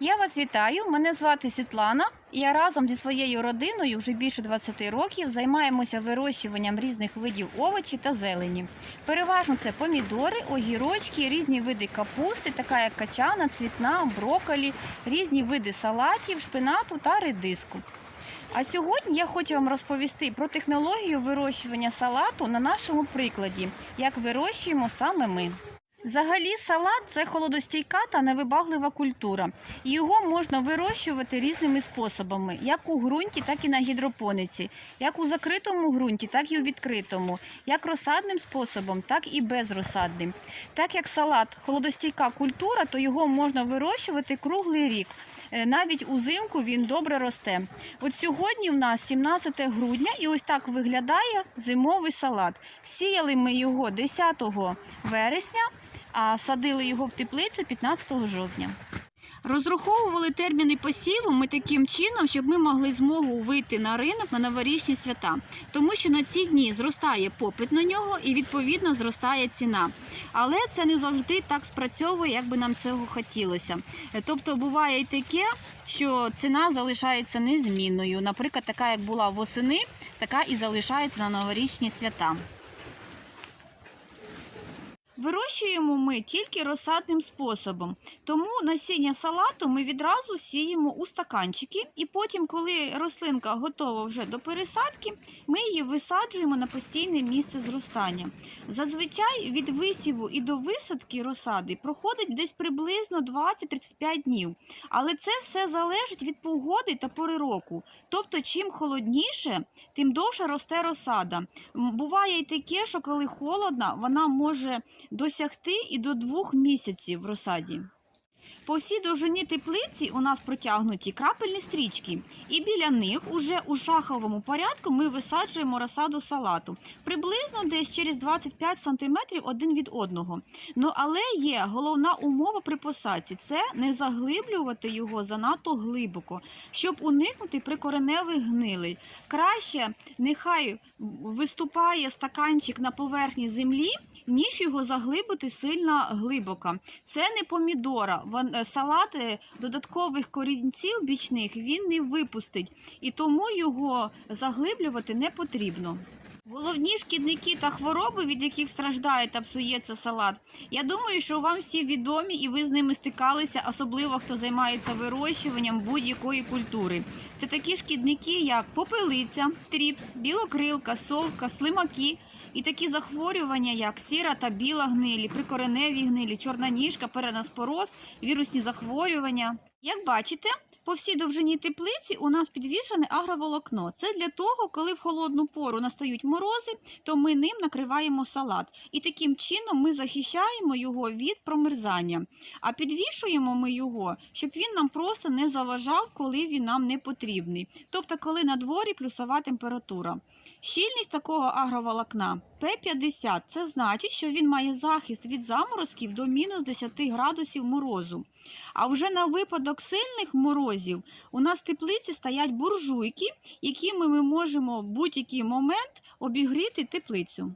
Я вас вітаю. Мене звати Світлана. Я разом зі своєю родиною вже більше 20 років займаємося вирощуванням різних видів овочів та зелені. Переважно це помідори, огірочки, різні види капусти, така як качана, цвітна, брокколі, різні види салатів, шпинату та редиску. А сьогодні я хочу вам розповісти про технологію вирощування салату на нашому прикладі, як вирощуємо саме ми. Взагалі, салат це холодостійка та невибаглива культура. Його можна вирощувати різними способами, як у ґрунті, так і на гідропониці, як у закритому ґрунті, так і у відкритому, як розсадним способом, так і безрозсадним. Так як салат холодостійка культура, то його можна вирощувати круглий рік. Е, Навіть узимку він добре росте. От сьогодні в нас 17 грудня, і ось так виглядає зимовий салат. Сіяли ми його 10 вересня, а садили його в теплицю 15 жовтня. Розраховували терміни посіву ми таким чином, щоб ми могли змогу вийти на ринок на новорічні свята, тому що на ці дні зростає попит на нього і відповідно зростає ціна. Але це не завжди так спрацьовує, як би нам цього хотілося. Тобто буває і таке, що ціна залишається незмінною. Наприклад, така як була восени, така і залишається на новорічні свята. Вирощуємо ми тільки розсадним способом, тому насіння салату ми відразу сіємо у стаканчики, і потім, коли рослинка готова вже до пересадки, ми її висаджуємо на постійне місце зростання. Зазвичай від висіву і до висадки розсади проходить десь приблизно 20-35 днів. Але це все залежить від погоди та пори року. Тобто, чим холодніше, тим довше росте розсада. Буває і таке, що коли холодно, вона може досягти і до двох місяців в розсаді. По всій довжині теплиці у нас протягнуті крапельні стрічки, і біля них уже у шаховому порядку ми висаджуємо розсаду салату приблизно десь через 25 см один від одного. Ну але є головна умова при посадці це не заглиблювати його занадто глибоко, щоб уникнути прикореневих гнилей. Краще нехай виступає стаканчик на поверхні землі, ніж його заглибити сильно глибоко. Це не помідора. Е, Салат додаткових корінців бічних він не випустить, і тому його заглиблювати не потрібно. Головні шкідники та хвороби, від яких страждає та псується салат, я думаю, що вам всі відомі і ви з ними стикалися, особливо хто займається вирощуванням будь-якої культури. Це такі шкідники, як попелиця, тріпс, білокрилка, совка, слимаки. І такі захворювання, як сіра та біла гнилі, прикореневі гнилі, чорна ніжка, перенаспороз, вірусні захворювання. Як бачите, по всій довжині теплиці у нас підвішане агроволокно. Це для того, коли в холодну пору настають морози, то ми ним накриваємо салат. І таким чином ми захищаємо його від промерзання. А підвішуємо ми його, щоб він нам просто не заважав, коли він нам не потрібний. Тобто, коли на дворі плюсова температура. Щільність такого агроволокна П50. Це значить, що він має захист від заморозків до мінус 10 градусів морозу. А вже на випадок сильних морозів у нас в теплиці стоять буржуйки, якими ми можемо в будь-який момент обігріти теплицю.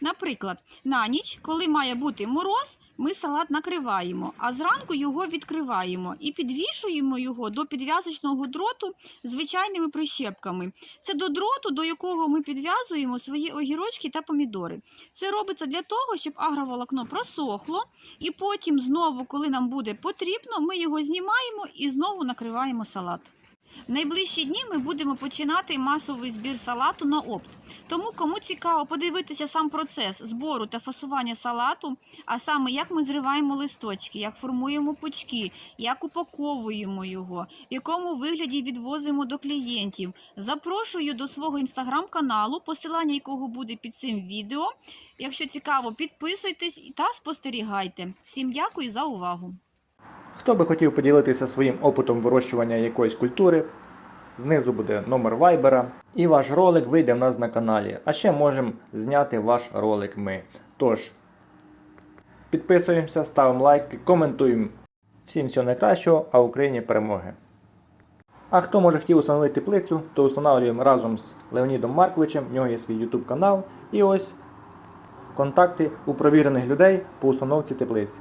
Наприклад, на ніч, коли має бути мороз, ми салат накриваємо, а зранку його відкриваємо і підвішуємо його до підв'язочного дроту звичайними прищепками. Це до дроту, до якого ми підв'язуємо свої огірочки та помідори. Це робиться для того, щоб агроволокно просохло, і потім знову, коли нам буде потрібно, ми його знімаємо і знову накриваємо салат. В найближчі дні ми будемо починати масовий збір салату на опт. Тому, кому цікаво подивитися сам процес збору та фасування салату, а саме як ми зриваємо листочки, як формуємо пучки, як упаковуємо його, в якому вигляді відвозимо до клієнтів. Запрошую до свого інстаграм-каналу, посилання якого буде під цим відео. Якщо цікаво, підписуйтесь та спостерігайте. Всім дякую за увагу! Хто би хотів поділитися своїм опитом вирощування якоїсь культури, знизу буде номер вайбера, і ваш ролик вийде в нас на каналі. А ще можемо зняти ваш ролик ми. Тож, підписуємося, ставимо лайки, коментуємо. Всім всього найкращого, а Україні перемоги. А хто може хотів установити теплицю, то встановлюємо разом з Леонідом Марковичем, в нього є свій YouTube канал. І ось контакти у провірених людей по установці теплиць.